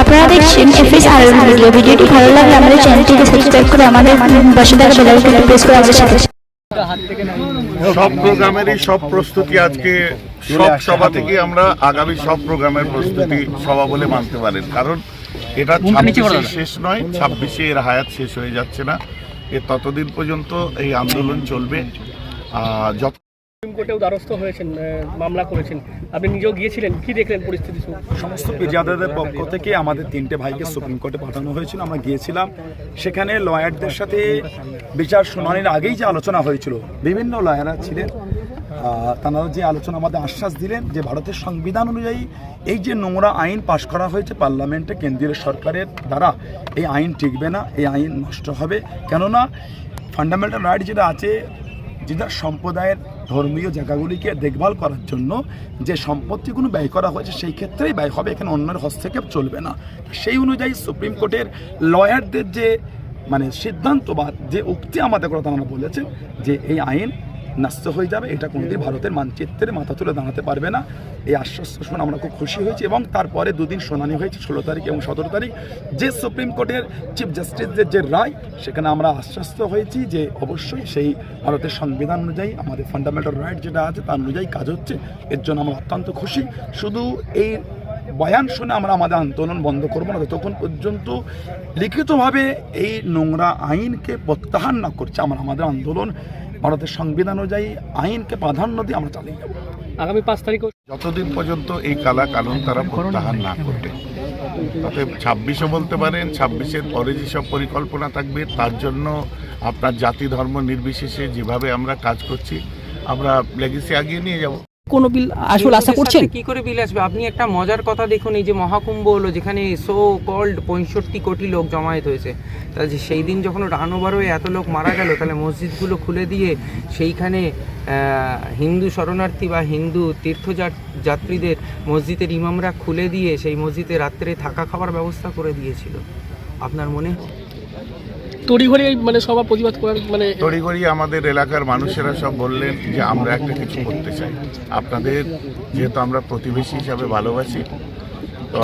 আপনারা দেখছেন এফএস আর ভিডিও ভিডিওটি ভালো লাগলে আমাদের চ্যানেলটিকে সাবস্ক্রাইব করে আমাদের পাশে থাকা বেল আইকনটি প্রেস করে আমাদের সাথে সব প্রোগ্রামেরই সব প্রস্তুতি আজকে সব সভা থেকে আমরা আগামী সব প্রোগ্রামের প্রস্তুতি সভা বলে মানতে পারেন কারণ এটা ছাব্বিশে শেষ নয় ছাব্বিশে এর হায়াত শেষ হয়ে যাচ্ছে না। এ ততদিন পর্যন্ত এই আন্দোলন চলবে। যত সুপ্রিম কোর্টেও দ্বারস্থ হয়েছেন মামলা করেছেন। আপনি নিজেও গিয়েছিলেন দেখলেন পরিস্থিতি সমস্ত পক্ষ থেকে আমাদের তিনটে ভাইকে সুপ্রিম কোর্টে পাঠানো হয়েছিল, আমরা গিয়েছিলাম। সেখানে লয়ারদের সাথে বিচার শুনানির আগেই যে আলোচনা হয়েছিল, বিভিন্ন লয়াররা ছিলেন তারা যে আলোচনা আমাদের আশ্বাস দিলেন যে ভারতের সংবিধান অনুযায়ী এই যে নোংরা আইন পাশ করা হয়েছে, পার্লামেন্টে কেন্দ্রীয় সরকারের দ্বারা এই আইন টিকবে না, এই আইন নষ্ট হবে। কেননা ফান্ডামেন্টাল রাইট যেটা আছে, যেটা সম্প্রদায়ের ধর্মীয় জায়গাগুলিকে দেখভাল করার জন্য যে সম্পত্তিগুলো ব্যয় করা হয়েছে, সেই ক্ষেত্রেই ব্যয় হবে। এখানে অন্যের হস্তক্ষেপ চলবে না। সেই অনুযায়ী সুপ্রিম কোর্টের লয়ারদের যে মানে সিদ্ধান্ত বা যে উক্তি আমাদের কথা আমরা বলেছেন, যে এই আইন নষ্ট হয়ে যাবে। এটা কোনোদিন ভারতের মানচিত্রে মাথা তুলে দাঁড়াতে পারবে না। এই আশ্বস্ত শুনে আমরা খুব খুশি হয়েছি এবং তারপরে দুদিন শুনানি হয়েছে, ষোলো তারিখ এবং সতেরো তারিখ। যে সুপ্রিম কোর্টের চিফ জাস্টিসদের যে রায়, সেখানে আমরা আশ্বস্ত হয়েছি যে অবশ্যই সেই ভারতের সংবিধান অনুযায়ী, আমাদের ফান্ডামেন্টাল রাইট যেটা আছে তার অনুযায়ী কাজ হচ্ছে। এর জন্য আমরা অত্যন্ত খুশি। শুধু এই বয়ান শুনে আমরা আমাদের আন্দোলন বন্ধ করব না, ততক্ষণ পর্যন্ত লিখিতভাবে এই নোংরা আইনকে প্রত্যাহার না করছে। আমরা আমাদের আন্দোলন ভারতের সংবিধান অনুযায়ী আইনকে প্রাধান্য দিয়ে আমরা চালিয়ে যাব। আগামী পাঁচ তারিখ যতদিন পর্যন্ত এই কালা কানুন তারা প্রত্যাহার না করবে তাতে ছাব্বিশও বলতে পারেন ছাব্বিশের পরে যেসব পরিকল্পনা থাকবে তার জন্য আপনার জাতি ধর্ম নির্বিশেষে যেভাবে আমরা কাজ করছি আমরা লেগেসি আগিয়ে নিয়ে যাব। কোনো বিল আসলে আশা করছেন? কি করে বিল আসবে? আপনি একটা মজার কথা দেখুন এই যে মহাকুম্ভ হলো যেখানে সো কল্ড পঁয়ষট্টি কোটি লোক জমায়েত হয়েছে। তা যে সেই দিন যখন রান ওভার হয়ে এত লোক মারা গেল তাহলে মসজিদগুলো খুলে দিয়ে সেইখানে হিন্দু শরণার্থী বা হিন্দু তীর্থযাত- যাত্রীদের মসজিদের ইমামরা খুলে দিয়ে সেই মসজিদে রাত্রে থাকা খাওয়ার ব্যবস্থা করে দিয়েছিল। আপনার মনে হয়? তড়িঘড়ি মানে সবার প্রতিবাদ করার মানে তড়িঘড়ি আমাদের এলাকার মানুষেরা সব বললেন যে আমরা একটা কিছু করতে চাই। আপনাদের যেহেতু আমরা প্রতিবেশী হিসাবে ভালোবাসি, তো